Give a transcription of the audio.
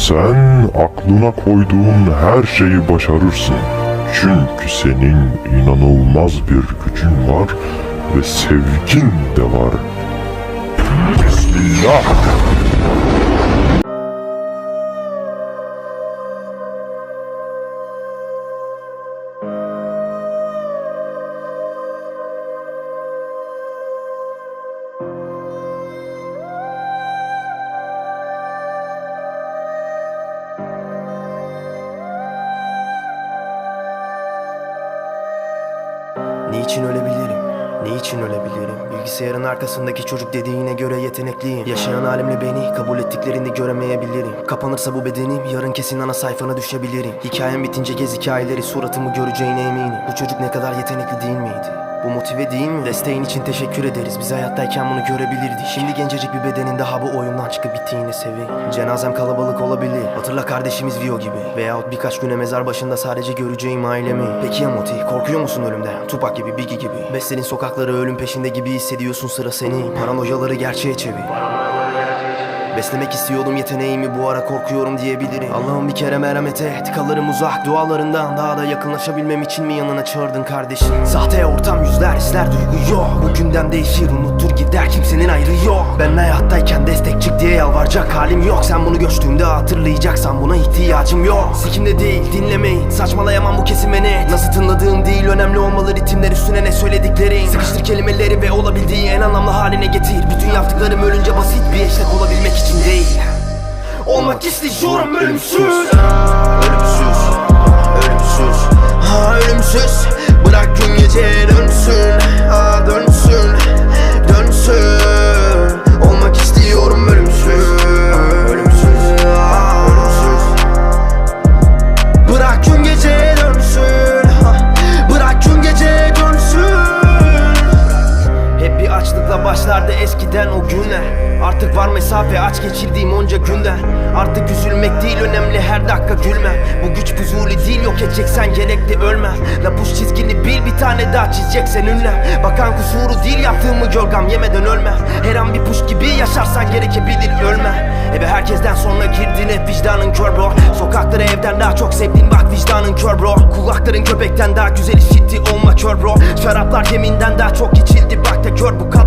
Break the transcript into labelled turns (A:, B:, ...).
A: Sen aklına koyduğun her şeyi başarırsın. Çünkü senin inanılmaz bir gücün var ve sevgin de var. Bismillah.
B: Niçin ölebilirim? Niçin ölebilirim? Bilgisayarın arkasındaki çocuk dediğine göre yetenekliyim Yaşayan halimle beni kabul ettiklerini göremeyebilirim Kapanırsa bu bedenim yarın kesin ana sayfana düşebilirim Hikayem bitince gez hikayeleri suratımı göreceğine eminim Bu çocuk ne kadar yetenekli değil miydi? Bu motive değil mi? Desteğin için teşekkür ederiz. Biz hayattayken bunu görebilirdik. Şimdi gencecik bir bedenin daha bu oyundan çıkıp bittiğini sevi. Cenazem kalabalık olabilir. Hatırla kardeşimiz Vio gibi. Veyahut birkaç güne mezar başında sadece göreceğim ailemi. Peki ya Moti? Korkuyor musun ölümden? Tupac gibi, Biggie gibi. Bestelin sokakları ölüm peşinde gibi hissediyorsun sıra senin. Paranoyaları gerçeğe çevir. Beslemek istiyordum yeteneğimi bu ara korkuyorum diyebilirim. Allah'ım bir kere merhamet et Kalırım uzak dualarından Daha da yakınlaşabilmem için mi yanına çağırdın kardeşim? Sahte ortam yüzler hisler duygu yok. Bugünden değişir unutur gider kimsenin ayrı yok. Ben hayattayken destek çık diye yalvaracak halim yok. Sen bunu göçtüğümde hatırlayacaksan buna ihtiyacım yok. Sikimde değil dinlemeyin Saçmalayamam bu kesime net. Nasıl tınladığım değil önemli olmalı ritimler üstüne ne söylediklerin. Sıkıştır kelimeleri ve olabildiği en anlamlı Bütün yaptıklarım ölünce basit bir eşlik olabilmek için değil. Olmak istiyorum ölümsüz. Ölümsüz açlıkla başlardı eskiden o günler Artık var mesafe aç geçirdiğim onca günden Artık üzülmek değil önemli her dakika gülmem Bu güç fuzuli değil yok edeceksen gerekli ölme. La push çizgini bil bir tane daha çizeceksen ünlem Bakan kusuru değil yaptığımı gölgam yemeden ölme. Her an bir push gibi yaşarsan gerekebilir ölme. Eve herkesten sonra girdin hep vicdanın kör bro. Sokakları evden daha çok sevdiğin bak vicdanın kör bro. Kulakların köpekten daha güzel işitti olma kör bro. Şaraplar yeminden daha çok içildi bak da gör bu katta